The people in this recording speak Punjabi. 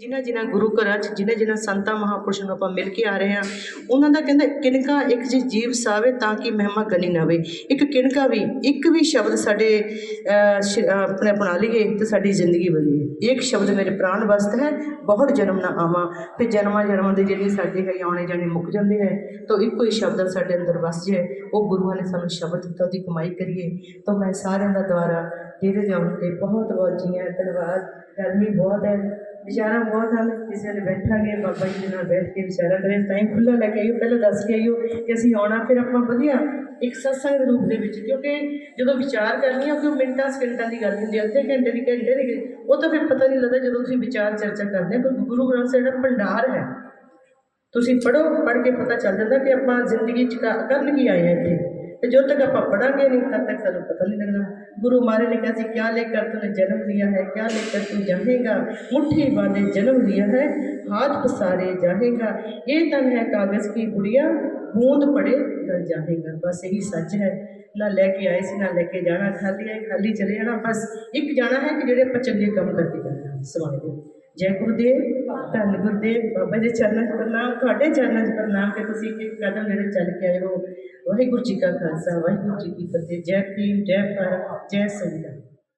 ਜਿਨ੍ਹਾਂ ਜਿਨ੍ਹਾਂ ਗੁਰੂ ਘਰਾਂ 'ਚ, ਜਿਨ੍ਹਾਂ ਜਿਨ੍ਹਾਂ ਸੰਤਾਂ ਮਹਾਂਪੁਰਸ਼ਾਂ ਨੂੰ ਆਪਾਂ ਮਿਲ ਕੇ ਆ ਰਹੇ ਹਾਂ, ਉਹਨਾਂ ਦਾ ਕਹਿੰਦਾ ਕਿਣਕਾ ਇੱਕ ਜੀ ਜੀਵ ਸਾਵੇ ਤਾਂ ਕਿ ਮਹਿਮਾ ਗਨੀ ਨਾ ਹੋਵੇ। ਇੱਕ ਕਿਣਕਾ ਵੀ, ਇੱਕ ਵੀ ਸ਼ਬਦ ਸਾਡੇ ਆਪਣੇ ਅਪਣਾ ਲਈਏ ਤੇ ਸਾਡੀ ਜ਼ਿੰਦਗੀ ਬਦਲੇ ਇੱਕ ਸ਼ਬਦ ਮੇਰੇ ਪ੍ਰਾਣ ਵਸਤ ਹੈ, ਬਹੁਤ ਜਨਮ ਨਾ ਆਵਾਂ। ਫਿਰ ਜਨਮਾਂ ਜਨਮਾਂ ਦੇ ਜਿਹੜੇ ਸਾਡੇ ਹੈ ਆਉਣੇ ਜਾਣੇ ਮੁੱਕ ਜਾਂਦੇ ਹੈ, ਤਾਂ ਇੱਕੋ ਹੀ ਸ਼ਬਦ ਸਾਡੇ ਅੰਦਰ ਵਸ ਜਾਏ। ਉਹ ਗੁਰੂਆਂ ਨੇ ਸਾਨੂੰ ਸ਼ਬਦ ਦਿੱਤਾ, ਉਹਦੀ ਕਮਾਈ ਕਰੀਏ। ਤਾਂ ਮੈਂ ਸਾਰਿਆਂ ਦਾ ਦੁਆਰਾ ਜਿਹਦੇ ਜਾਣ ਤੇ ਬਹੁਤ ਬਹੁਤ ਜੀਆਂ ਧੰਨਵਾਦ। ਗਰਮੀ ਬਹੁਤ ਹੈ। ਵਿਚਾਰਾ ਬਹੁਤ ਹਨ ਕਿਸੇ ਨੇ ਬੈਠਾਂਗੇ, ਬਾਬਾ ਜੀ ਦੇ ਨਾਲ ਬੈਠ ਕੇ ਵਿਚਾਰਾ ਕਰੇ, ਤਾਂ ਹੀ ਖੁੱਲਾ ਲੈ ਕੇ ਆਇਓ ਪਹਿਲਾਂ ਦੱਸ ਕੇ ਆਇਓ ਕਿ ਅਸੀਂ ਆਉਣਾ, ਫਿਰ ਆਪਾਂ ਵਧੀਆ ਇੱਕ ਸਤਸੰਗ ਰੂਪ ਦੇ ਵਿੱਚ, ਕਿਉਂਕਿ ਜਦੋਂ ਵਿਚਾਰ ਕਰਨੀ ਆ ਕਿ ਉਹ ਮਿੰਟਾਂ, ਸਕਿੰਟਾਂ ਦੀ ਗੱਲ ਹੁੰਦੀ ਹੈ ਅੱਧੇ ਘੰਟੇ ਦੀ ਘੰਟੇ ਦੀ, ਉਹ ਤਾਂ ਫਿਰ ਪਤਾ ਨਹੀਂ ਲੱਗਦਾ ਜਦੋਂ ਤੁਸੀਂ ਵਿਚਾਰ ਚਰਚਾ ਕਰਦੇ ਹੋ ਪਰ ਗੁਰੂ ਗ੍ਰੰਥ ਸਾਹਿਬ ਦਾ ਭੰਡਾਰ ਹੈ। ਤੁਸੀਂ ਪੜੋ ਪੜ੍ਹ ਕੇ ਪਤਾ ਚੱਲ ਜਾਂਦਾ ਕਿ ਆਪਾਂ ਜ਼ਿੰਦਗੀ 'ਚ ਕ- ਕਰਨ ਕੀ ਆਏ ਹਾਂ ਇੱਥੇ। ਤੇ ਜੋ ਤੱਕ ਆਪਾਂ ਪੜਾਂਗੇ ਨਹੀਂ ਤਦ ਤੱਕ ਸਾਨੂੰ ਪਤਾ ਨਹੀਂ ਲੱਗਣਾ ਗੁਰੂ ਮਹਾਰਾਜ ਨੇ ਕਿਹਾ ਸੀ ਕਿਆ ਲੈ ਕਰ ਤੂੰ ਜਨਮ ਲਿਆ ਹੈ ਕਿਆ ਲੈ ਕਰ ਤੂੰ ਜਾਏਗਾ ਮੁੱਠੀ ਬਾਂਧੇ ਜਨਮ ਲਿਆ ਹੈ हाथ पसारे जाएगा ये तन है कागज की गुड़िया बूंद पड़े डर जाएगा बस यही सच है ना लेके आए से ना लेके जाना खाली आए खाली चले जाना बस एक जाना है कि जेडे चंगे काम करके जाना समाज ਕਰਕੇ ਜਾਣਾ ਸਵਾਏ ਜੈ ਗੁਰਦੇਵ, ਧੰਨ ਗੁਰਦੇਵ, ਬਾਬਾ ਜੀ ਚਰਨਾਂ 'ਚ ਪ੍ਰਣਾਮ, ਤੁਹਾਡੇ ਚਰਨਾਂ 'ਚ ਪ੍ਰਣਾਮ ਕਿ ਤੁਸੀਂ ਇੱਕ ਕਦਮ ਜਿਹੜੇ ਚੱਲ ਕੇ ਆਏ ਹੋ। ਵਾਹਿਗੁਰੂ ਜੀ ਕਾ ਖਾਲਸਾ, ਵਾਹਿਗੁਰੂ ਜੀ ਕੀ ਫਤਿਹ। ਜੈ ਭੀਮ, ਜੈ ਭਾਰਤ, ਜੈ ਸੰਵਿਧਾਨ